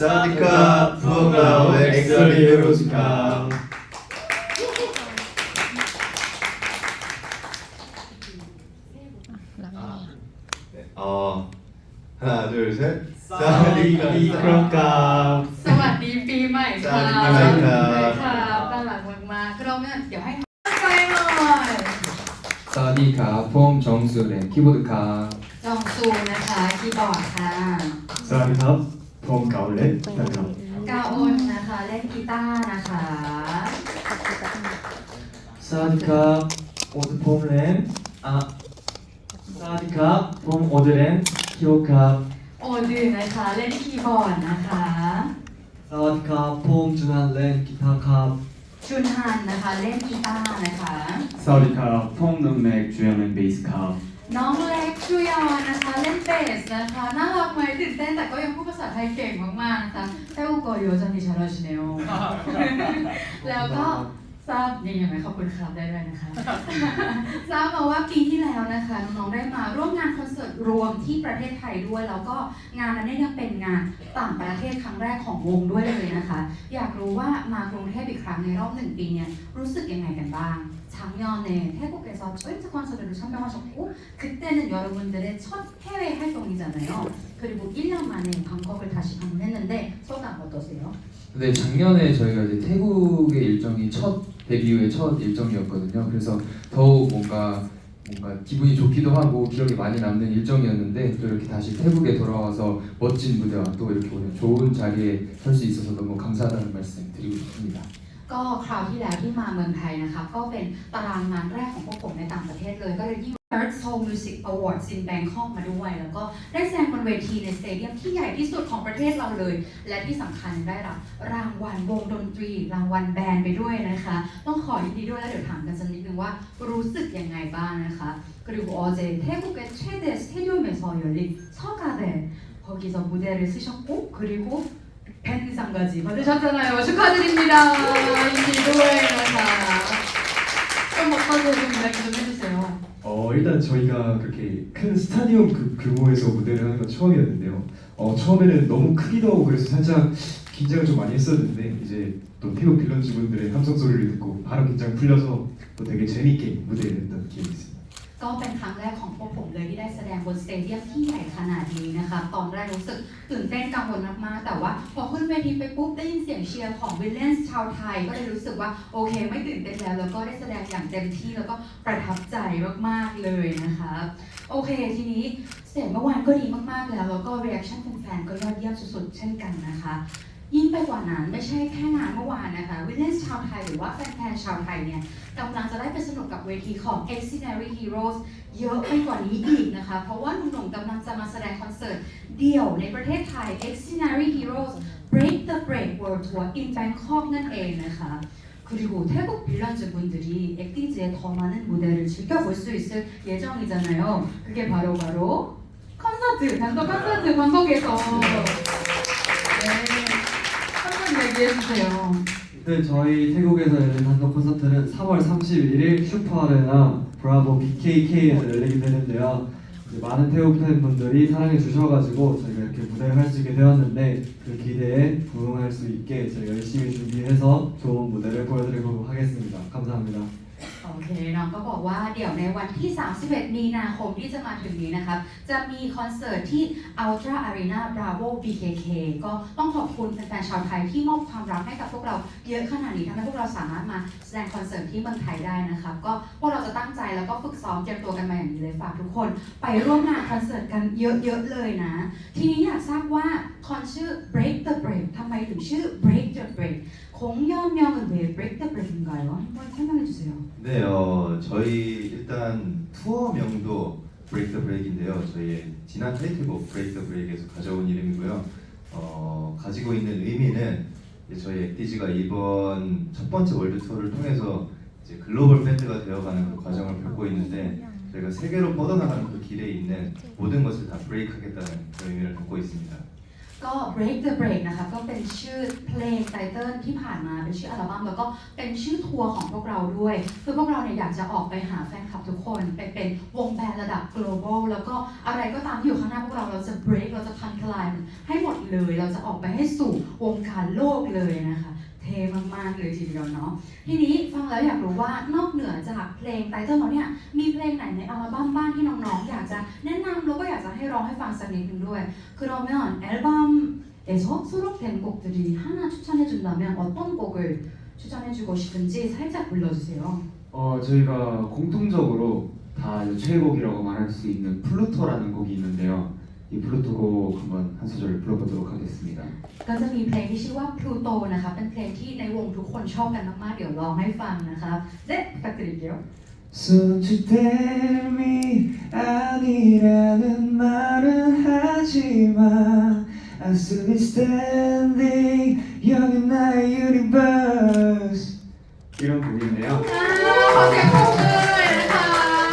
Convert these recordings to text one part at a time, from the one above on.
สวัสดีครับพวกเราเอ็กซ์เรียร์สครับอ๋อห้าสองสามสวัสดีปีครับสวัสดีปีใหม่ค่ะสวัสดีค่ะบน่ารักมากๆก็เราเนี่ยเดี๋ยวให้ไปหน่อยสวัสดีครับผมจงซูเลนคีย์บอร์ดครับจงซูนะคะคีย์บอร์ดค่ะสวัสดีครับ พรมเก่าเล็กนะครับกาอนนะคะเล่นกีตาร์นะคะสวัสดีครับโอดพรมเล่นอะสวัสดีครับพรมโอดเล่นคิวครับโอดืนนะคะเล่นคีย์บอร์ดนะคะสวัสดีครับพรมจุนันเล่นกีตาร์ครับชุนฮันนะคะเล่นกีตาร์นะคะสวัสดีครับพรมนุ่มแม็กจูเล่นเบสครับน้องเล่ กจุยอนนะคะเล่นเบสนะคะน่ารักไหมตื่นเต้นแต่ก็ยังพูดภาษาไทยเก่งมากๆนะคะแต่อุโกโยจังนิชาราชิเนโอแล้วก็ทราบนี่เห็นไหมขอบคุณครับได้ด้วยนะคะทราบมาว่าปีที่แล้วนะคะน้องๆได้มาร่วมงานคอนเสิร์ตรวมที่ประเทศไทยด้วย แล้วก็งานนั้นเนี่ยยังเป็นงานต่างประเทศครั้งแรกของวงด้วยเลยนะคะ อยากรู้ว่ามากรุงเทพอีกครั้งในรอบหนึ่งปีเนี่ยรู้สึกยังไงกันบ้าง 작년에 태국에서 조인트 콘서트를 참여하셨고 그때는 여러분들의 첫 해외 활동이잖아요. 그리고 1년 만에 방콕을 다시 방문했는데 소감 어떠세요? 근데 작년에 저희가 이제 태국의 일정이 첫 데뷔 후의 첫 일정이었거든요. 그래서 더욱 뭔가 뭔가 기분이 좋기도 하고 기억에 많이 남는 일정이었는데 또 이렇게 다시 태국에 돌아와서 멋진 무대와 또 이렇게 오늘 좋은 자리에 설 수 있어서 너무 감사하다는 말씀 드리고 싶습니다. ก็คราวที่แล้วที่มาเมืองไทยนะคะก็เป็นตารางงานแรกของพวกผมในต่างประเทศเลย ก็เลยยิ่ง Third Seoul Music Awards in Bangkok มาด้วย แล้วก็ได้แสดงบนเวทีในสเตเดียมที่ใหญ่ที่สุดของประเทศเราเลย และที่สำคัญได้รับรางวัลวงดนตรี รางวัลแบนด์ไปด้วยนะคะ ต้องขอยินดีด้วยแล้วเดี๋ยวถามกันสักนิดนึงว่ารู้สึกยังไงบ้างนะคะ 그리고 어제 태국의 최대 스테디움에서 열린 서가대 거기서 무대를 쓰셨고 그리고 팬상까지 받으셨잖아요. 축하드립니다. 인지도의 가사. 좀 어떠세요? 좀 이야기 좀 해주세요. 어 일단 저희가 그렇게 큰 스타디움 그 규모에서 무대를 하는 건 처음이었는데요. 어 처음에는 너무 크기도 하고 그래서 살짝 긴장을 좀 많이 했었는데 이제 또 태국 빌런 직원들의 함성 소리를 듣고 바로 긴장 풀려서 또 되게 재밌게 무대를 했던 기억이 있어요. ก็เป็นครั้งแรกของพวกผมเลยที่ได้แสดงบนสเตเดียมที่ใหญ่ขนาดนี้นะคะ ตอนแรกรู้สึกตื่นเต้นกังวลมากๆแต่ว่าพอขึ้นเวทีไปปุ๊บได้ยินเสียงเชียร์ของวิลเลนส์ชาวไทย ก็เลยรู้สึกว่าโอเค ไม่ตื่นเต้นแล้ว แล้วก็ได้แสดงอย่างเต็มที่แล้วก็ประทับใจมากๆเลยนะคะโอเค ทีนี้เสียงเมื่อวานก็ดีมากๆแล้วแล้วก็เรีแอคชั่นแฟนๆก็ยอดเยี่ยมสุดๆเช่นกันนะคะ ยิ่งไปกว่านั้นไม่ใช่แค่งานเมื่อวานนะคะวิลเลนส์ชาวไทยหรือว่าแฟนๆชาวไทยเนี่ยกำลังจะได้ไปสนุกกับเวทีของ e x i n a r y Heroes เยอะไปกว่านี้อีกนะคะ เพราะว่าหนุ่มๆกำลังจะมาแสดงคอนเสิร์ตเดี่ยวในประเทศไทย e x i n a r y Heroes Break the Break World Tour in Bangkok นั่นเองนะคะ 그리고 태국 빌런즈 분들이 액티즈의 더 많은 무대를 즐겨볼 수 있을 예정이잖아요. 그게 바로 바로 콘서트, 단독 콘서트 방콕에서 네, 한번 얘기해주세요. 네, 저희 태국에서 열린 단독 콘서트는 3월 31일 슈퍼아레나 브라보 BKK에서 열리게 되는데요. 이제 많은 태국 팬분들이 사랑해 주셔가지고 저희가 이렇게 무대를 할 수 있게 되었는데 그 기대에 부응할 수 있게 저희 열심히 준비해서 좋은 무대를 보여드리도록 하겠습니다. 감사합니다. โอเคน้องก็บอกว่าเดี๋ยวในวันที่ 31 มีนาคมที่จะมาถึงนี้นะครับ จะมีคอนเสิร์ตที่ Ultra Arena Bravo BKK ก็ต้องขอบคุณแฟนๆชาวไทยที่มอบความรักให้กับพวกเราเยอะขนาดนี้ทำให้พวกเราสามารถมาแสดงคอนเสิร์ตที่เมืองไทยได้นะครับ ก็พวกเราจะตั้งใจแล้วก็ฝึกซ้อมเตรียมตัวกันมาอย่างดีเลยฝากทุกคน ไปร่วมงานคอนเสิร์ตกันเยอะๆเลยนะ ทีนี้อยากทราบว่าคอนชื่อ Break the Break ทำไมถึงชื่อ Break Break 공연명은 왜 Break the Break인가요? 한번 설명해 주세요. 네, 어, 저희 일단 투어명도 브레이크 더 브레이크인데요. 저희의 지난 타이틀곡 브레이크 더 브레이크에서 가져온 이름이고요. 어, 가지고 있는 의미는 저희 액티즈가 이번 첫 번째 월드 투어를 통해서 이제 글로벌 밴드가 되어가는 그 과정을 밟고 있는데 저희가 세계로 뻗어나가는 그 길에 있는 모든 것을 다 브레이크하겠다는 그 의미를 갖고 있습니다. ก็ break the break นะคะก็เป็นชื่อเพลงไตเติลที่ผ่านมาเป็นชื่ออัลบั้มแล้วก็เป็นชื่อทัวร์ของพวกเราด้วย คือพวกเราเนี่ยอยากจะออกไปหาแฟนคลับทุกคนไปเป็นวงแบนด์ระดับ global แล้วก็อะไรก็ตามที่อยู่ข้างหน้าพวกเราเราจะ break เราจะพันทลายมันให้หมดเลย เราจะออกไปให้สู่วงการโลกเลยนะคะ เท่มากๆเลยทีเดียวเนาะ ทีนี้ฟังแล้วอยากรู้ว่านอกเหนือจากเพลงไตเติ้ลเราเนี่ยมีเพลงไหนในอัลบั้มบ้างที่น้องๆ อยากจะแนะนำแล้วก็อยากจะให้ร้องให้ฟังสักนิดนึงด้วย 그러면 앨범에서 수록된 곡들이 하나 추천해준다면 어떤 곡을 추천해주고 싶은지 살짝 불러주세요. 어 저희가 공통적으로 다 최애곡이라고 말할 수 있는 플루토라는 곡이 있는데요. 이 플루토 곡 한번 한 소절 불러보도록 하겠습니다. ก็จะมีเพลงที่ชื่อว่า Pluto นะคะ เป็นเพลงที่ในวงทุกคนชอบกันมากๆ เดี๋ยวร้องให้ฟังนะคะเด็ดตักติเดียว 손짓됨이 아니라는 말은 하지만 I still be standing 여기 나의 universe 이런 곡인데요 ขอเสียงปรบมือหน่อยนะคะ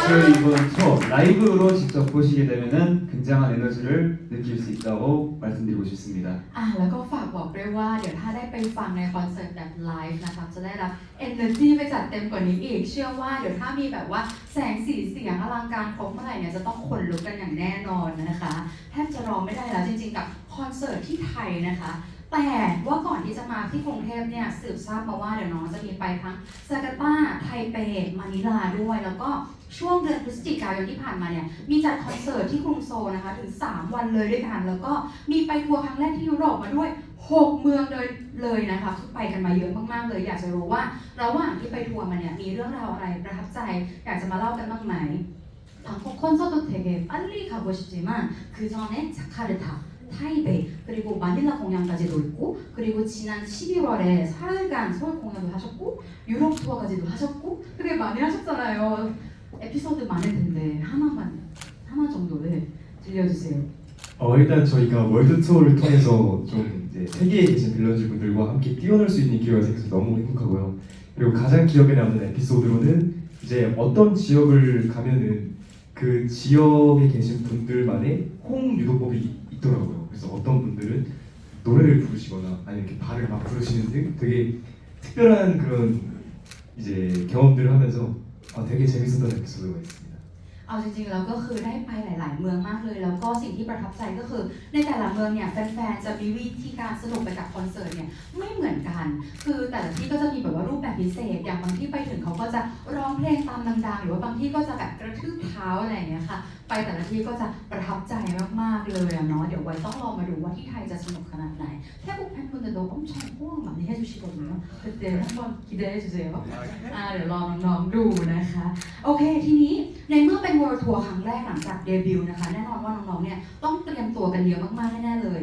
저희 이번 투어 라이브로 직접 보시게 되면은 굉장한 에너지를 느낄 수 있다고 말씀드리고 싶습니다. อ่ะแล้วก็ฝากบอกด้วยว่าเดี๋ยวถ้าได้ไปฟังในคอนเสิร์ตแบบไลฟ์นะคะจะได้รับ energy ไปจัดเต็มกว่านี้อีก เชื่อว่าเดี๋ยวถ้ามีแบบว่าแสงสีเสียงอลังการครบเมื่อไหร่เนี่ยจะต้องขนลุกกันอย่างแน่นอนนะคะแทบจะรอไม่ได้แล้วจริงๆกับคอนเสิร์ตที่ไทยนะคะ แต่ว่าก่อนที่จะมาที่กรุงเทพเนี่ยสืบทราบมาว่าเดี๋ยวน้องจะมีไปทั้งจาการ์ตาไทเปมานิลาด้วย แล้วก็ ช่วงเดือนพฤศจิกายนที่ผ่านมาเนี่ยมีจัดคอนเสิร์ตที่กรุงโซลนะคะถึง 3 วันเลยด้วยกัน แล้วก็มีไปทัวร์ครั้งแรกที่ยุโรปมาด้วย 6 เมืองเลยเลยนะคะคือไปกันมาเยอะมากๆเลย อยากจะรู้ว่าระหว่างที่ไปทัวร์มาเนี่ยมีเรื่องราวอะไรประทับใจ อยากจะมาเล่ากันบ้างไหม 방콕 콘서트 되게 빨리 가고 싶지만 그 전에 자카르타, 타이베이 그리고 마닐라 공연까지도 있고 그리고 지난 11월에 사흘간 서울 공연도 하셨고 유럽 투어까지도 하셨고 되게 많이 하셨잖아요. 에피소드 많을 텐데 하나만 하나 정도 네, 들려주세요. 어 일단 저희가 월드 투어를 통해서 좀 이제 세계에 계신 빌런즈 분들과 함께 뛰어놀 수 있는 기회가 생겨서 너무 행복하고요. 그리고 가장 기억에 남는 에피소드로는 이제 어떤 지역을 가면은 그 지역에 계신 분들만의 호응 유도법이 있더라고요. 그래서 어떤 분들은 노래를 부르시거나 아니면 이렇게 발을 막 부르시는 등 되게 특별한 그런 이제 경험들을 하면서 아, 되게 재밌었던 에피소드가 있습니다. เอาจริงๆแล้วก็คือได้ไปหลาย ๆ เมืองมากเลย แล้วก็สิ่งที่ประทับใจก็คือ ในแต่ละเมืองเนี่ยแฟนๆจะมีวิธีการสนุกไปกับคอนเสิร์ตเนี่ยไม่เหมือนกัน คือแต่ละที่ก็จะมีแบบว่ารูปแบบพิเศษ อย่างบางที่ไปถึงเขาก็จะร้องเพลงตามดังๆ หรือว่าบางที่ก็จะแบบกระทืบเท้าอะไรอย่างเงี้ยค่ะ ไปแต่ละที่ก็จะประทับใจมากๆเลยอะเนาะเดี๋ยวไว้ต้องลองมาดูว่าที่ไทยจะสนุกขนาดไหนแค่บุกแพนคุณจะโดนอ้อมชอนพ่วงแบบนี้ให้ชูชิบะเนาะเดี๋ยวท่านบอลคิดได้จะเจออ่าเดี๋ยวลอน้องๆดูนะคะ โอเค ทีนี้ในเมื่อเป็น World Tour ครั้งแรกหลังจากเดบิวต์นะคะ แน่นอนว่าน้องๆเนี่ยต้องเตรียมตัวกันเยอะมากๆแน่ๆเลย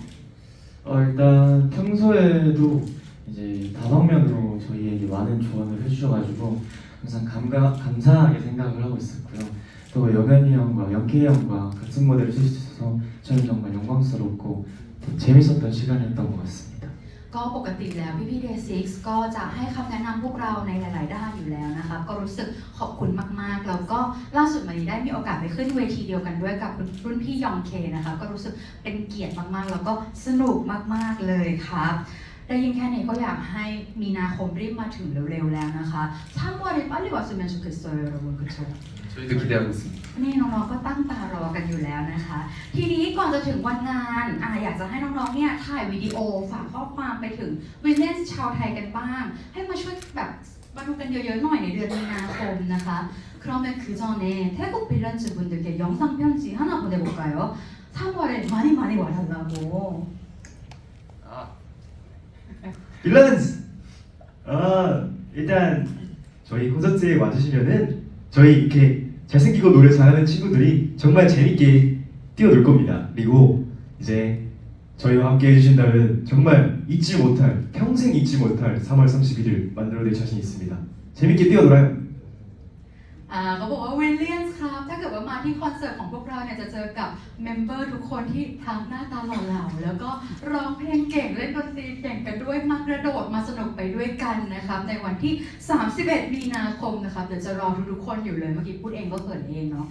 어, 일단 평소에도 이제 다방면으로 저희에게 많은 조언을 해주셔가지고 항상 감가, 감사하게 생각을 하고 있었고요. 또 영현이 형과 영케이 형과 같은 무대를 쓸수 있어서 저는 정말 영광스럽고 또 재밌었던 시간이었던 것 같습니다. ก็ปกติแล้วพี่พี่เดซิกก็จะให้คำแนะนำพวกเราในหลาย ๆ ด้านอยู่แล้วนะคะ ก็รู้สึกขอบคุณมาก ๆ แล้วก็ล่าสุดมานี้ได้มีโอกาสไปขึ้นเวทีเดียวกันด้วยกับรุ่นพี่ยองเคนะคะ ก็รู้สึกเป็นเกียรติมาก ๆ แล้วก็สนุกมาก ๆ เลยครับ ได้ยินแค่นี้ก็อยากให้มีนาคมรีบมาถึงเร็ว ๆ แล้วนะคะ 3월에 빨리 왔으면 좋겠어요, 여러분. 그쵸? 저희도 기대하고 있습니다. นี่น้องๆ ก็ตั้งตารอกันอยู่แล้วนะคะ ทีนี้ก่อนจะถึงวันงานอ่ะอยากจะให้น้องๆ เนี่ยถ่ายวิดีโอฝากข้อความไปถึงวิลเลนชาวไทยกันบ้าง ให้มาช่วยแบบมาดูกันเยอะๆ หน่อยในเดือนมีนาคมนะคะ 그러면 그 전에 태국 빌런즈 분들께 영상 편지 하나 보내볼까요? 3월에 많이 많이 와달라고. 빌런즈! 아 일단 저희 콘서트에 와주시면은 저희 이렇게 잘생기고 노래 잘하는 친구들이 정말 재밌게 뛰어놀 겁니다. 그리고 이제 저희와 함께 해주신다면 정말 잊지 못할 평생 잊지 못할 3월 31일 만들어낼 자신 있습니다. 재밌게 뛰어놀아요. อ่าเขาบอกว่าวิลเลียนส์ครับ ถ้า เกิดว่ามาที่คอนเสิร์ตของพวกเราเนี่ยจะเจอกับเมมเบอร์ทุกคนที่ทั้งหน้าตาหล่อเหลาแล้วก็ร้องเพลงเก่งเล่นดนตรีเก่งกันด้วยมากระโดดมาสนุกไปด้วยกันนะครับในวันที่ 31 มีนาคมนะครับเดี๋ยวจะรอทุกๆคนอยู่เลยเมื่อกี้พูดเองก็เขินเองเนาะ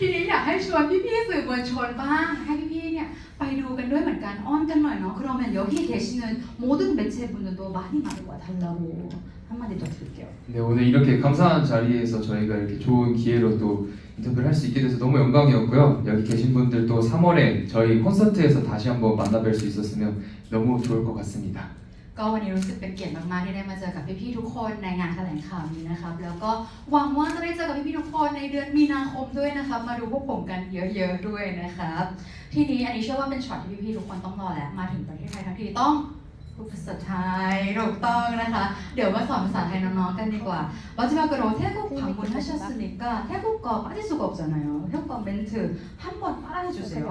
ทีนี้อยากให้ชวนพี่ๆสื่อมวลชนบ้างให้พี่ๆ ไปดูกันด้วยเหมือนกันอ้อนกันหน่อยเนาะ그러면여기계시는모든매체분들도많이많이와달라고한마디더드릴게요 네, 오늘 이렇게 감사한 자리에서 저희가 이렇게 좋은 기회로 또 인터뷰를 할 수 있게 돼서 너무 영광이었고요. 여기 계신 분들 또 3월에 저희 콘서트에서 다시 한번 만나뵐 수 있었으면 너무 좋을 것 같습니다. ก็วันนี้รู้สึกเป็นเกียรติมากๆที่ได้มาเจอกับพี่ๆทุกคนในงานแถลงข่าวนี้นะครับ แล้วก็หวังว่าจะได้เจอกับพี่ๆทุกคนในเดือนมีนาคมด้วยนะครับ มาดูพวกผมกันเยอะๆด้วยนะครับ ทีนี้อันนี้เชื่อว่าเป็นช็อตที่พี่ๆทุกคนต้องรอแล้วมาถึงประเทศไทยทั้งทีต้องพูดภาษาไทยถูกต้องนะคะ เดี๋ยวมาสอนภาษาไทยน้องๆกันดีกว่าวันที่มากระโดดเทกุกผังคุณทัชสนิกาเทกุกกอป้าที่สุกอบจะไหนเทกุกเป็นถือฮันบอลป้าจุดเสีย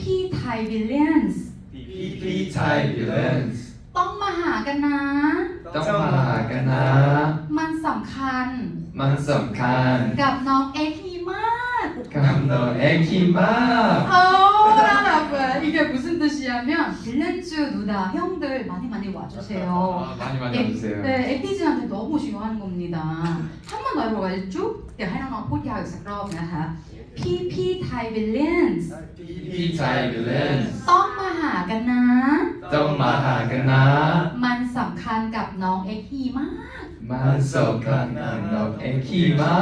พี่ไทยวิลเลียนส์พี่ไทยวิลเลียนส์ ต้องมาหากันนะ ต้องมาหากันนะ มันสำคัญ มันสำคัญ กับน้องเอ็กฮีมาก กับน้องเอ็กคิมา 어, 라라브 이게 무슨 뜻이냐면 빌렌즈 누나 형들 많이 많이 와주세요. 많이 많이 예, 와주세요. 네, 에피즈한테 너무 중요한 겁니다. 한 번 더 해보가지고 쭉 네, 하나만 포기하고 있을 거라고 PP Thai Villains PP Thai Villains ต้องมาหากันนะ ต้องมาหากันนะ มันสำคัญกับน้องเอ็กฮีมาก มันสำคัญกับน้องเอ็กคิมา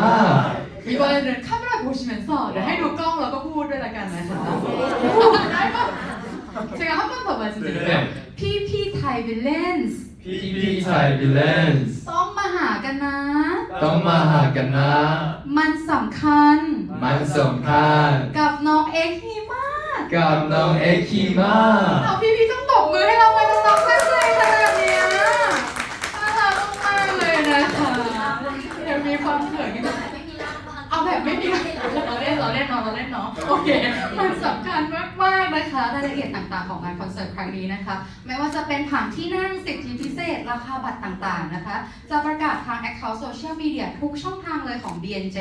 이번에는 카메라 보시면서 네, 해도 꽝라고 후를 나가나요? 제가 한 번 더 말씀드릴게요. PP Thai Villains PP Thai Villains ต้องมาหากันนะ ต้องมาหากันนะ มันสำคัญ มันสำคัญกับน้องเอ็กฮีมากกับน้องเอ็กคิมาเอาพี่พี่ๆต้องตบมือให้เราไปน้องๆได้เลยขนาดเนี้ยน่ารักมากๆเลยนะคะเดี๋ยวมีความเขินกัน เอาแบบไม่มีเราเล่นเราเล่นเนาะเราเล่นเนาะโอเค มันสำคัญมากๆนะคะรายละเอียดต่างๆของงานคอนเสิร์ตครั้งนี้นะคะ ไม่ว่าจะเป็นผังที่นั่งสิทธิพิเศษ ราคาบัตรต่างๆนะคะ จะประกาศทาง Account Social Media ทุกช่องทางเลยของ BNJ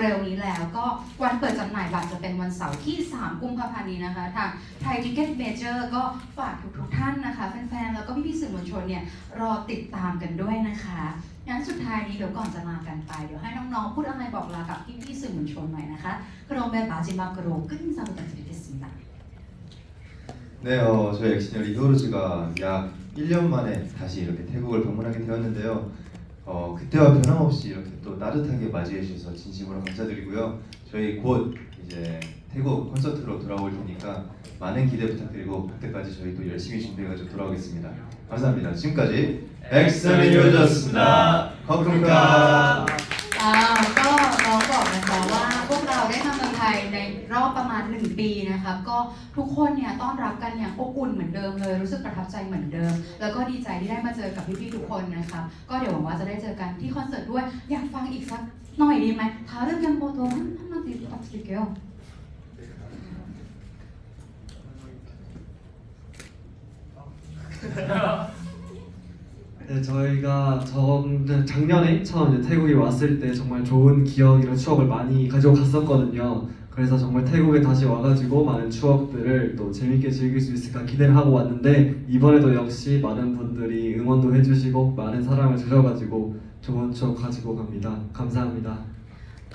เร็วๆนี้แล้วก็วันเปิดจำหน่ายบัตรจะเป็นวันเสาร์ที่ 3 กุมภาพันธ์นี้นะคะ ทางไทยทิเก็ตเมเจอร์ก็ฝากทุกๆท่านนะคะ แฟนๆ แล้วก็พี่ๆสื่อมวลชนเนี่ย รอติดตามกันด้วยนะคะงั้นสุดท้ายนี้เดี๋ยวก่อนจะลากันไป เดี๋ยวให้น้องๆ พูดอะไรบอกลากับพี่ๆสื่อมวลชนหน่อยนะคะกรมเบนบาจิมากรมขึ้นซาบุตันสิริกิสมิ 네, 어, 저희 엑시널 히어로즈가 약 1년 만에 다시 이렇게 태국을 방문하게 되었는데요. 어, 그때와 변함없이 이렇게 또 따뜻하게 맞이해 주셔서 진심으로 감사드리고요. 저희 곧 이제 태국 콘서트로 돌아올 테니까 많은 기대 부탁드리고 그때까지 저희 또 열심히 준비해가지고 돌아오겠습니다. 감사합니다. 지금까지 엑시널 히어로즈였습니다. 감사합니 ประมาณ 1 ปีนะครับก็ทุกคนเนี่ยต้อนรับกันอย่างอบอุ่นเหมือนเดิมเลย รู้สึกประทับใจเหมือนเดิม แล้วก็ดีใจที่ได้มาเจอกับพี่ๆทุกคนนะครับก็เดี๋ยวหวังว่าจะได้เจอกันที่คอนเสิร์ตด้วยอยากฟังอีกสักหน่อยดีไหมทาเรื่องกันโบโต한마디부탁드릴게요 네, 저희가 전 작년에 처음 이제 태국에 왔을 때 정말 좋은 기억이랑 추억을 많이 가지고 갔었거든요. 그래서 정말 태국에 다시 와가지고 많은 추억들을 또 재밌게 즐길 수 있을까 기대를 하고 왔는데 이번에도 역시 많은 분들이 응원도 해주시고 많은 사랑을 주셔가지고 좋은 추억 가지고 갑니다. 감사합니다.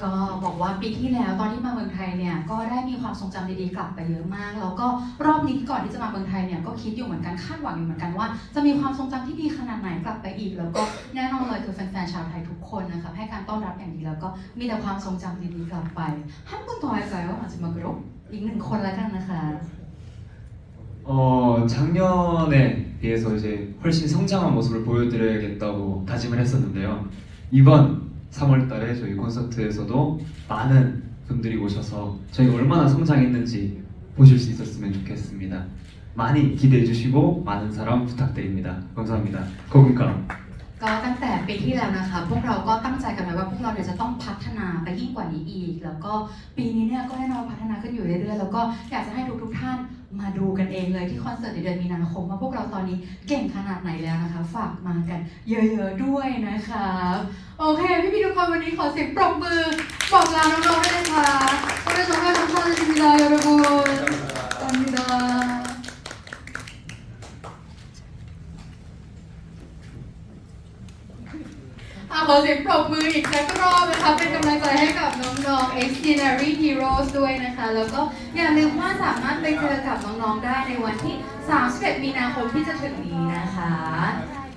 ก็บอกว่าปีที่แล้วตอนที่มาเมืองไทยเนี่ยก็ได้มีความทรงจำดีๆกลับไปเยอะมาก แล้วก็รอบนี้ก่อนที่จะมาเมืองไทยเนี่ยก็คิดอยู่เหมือนกันคาดหวังอยู่เหมือนกันว่า จะมีความทรงจำที่ดีขนาดไหนกลับไปอีก แล้วก็แน่นอนเลยคือแฟนๆชาวไทยทุกคนนะคะให้การต้อนรับอย่างดีแล้วก็มีแต่ความทรงจำดีๆกลับไปฮันคุณต่อยกันอาจจะมากรบอีกหนึ่งคนแล้วกันนะคะ 어, 작년에 비해서 이제 훨씬 성장한 모습을 보여드려야겠다고 다짐을 했었는데요. 이번 3월 달에 저희 콘서트에서도 많은 분들이 오셔서 저희가 얼마나 성장했는지 보실 수 있었으면 좋겠습니다. 많이 기대해 주시고 많은 사랑 부탁드립니다. 감사합니다. 고금감. ก็ตั้งแต่ปีที่แล้วนะคะ พวกเราก็ตั้งใจกันไว้ว่าพวกเราเนี่ยจะต้องพัฒนาไปยิ่งกว่านี้อีก แล้วก็ปีนี้เนี่ยก็แน่นอนพัฒนาขึ้นอยู่เรื่อยๆ แล้วก็อยากจะให้ทุกๆท่าน มาดูกันเองเลยที่คอนเสิร์ตในเดือนมีนาคมว่าพวกเราตอนนี้เก่งขนาดไหนแล้วนะคะ ฝากมากันเยอะๆด้วยนะคะโอเค พี่พีทุกคนวันนี้ขอเสียงปรบมือ บอกลาน้องๆด้วยนะคะโดยเฉพาะน้องๆจิมิลายอร์บุน ขอเสียงปรบมืออีกสักรอบนะคะ เป็นกำลังใจให้กับน้องๆ Extraordinary Heroes ด้วยนะคะ แล้วก็อย่าลืมว่าสามารถไปเจอกับน้องๆ ได้ในวันที่ 31 มีนาคมที่จะถึงนี้นะคะ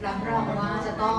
รับรองว่าจะต้อง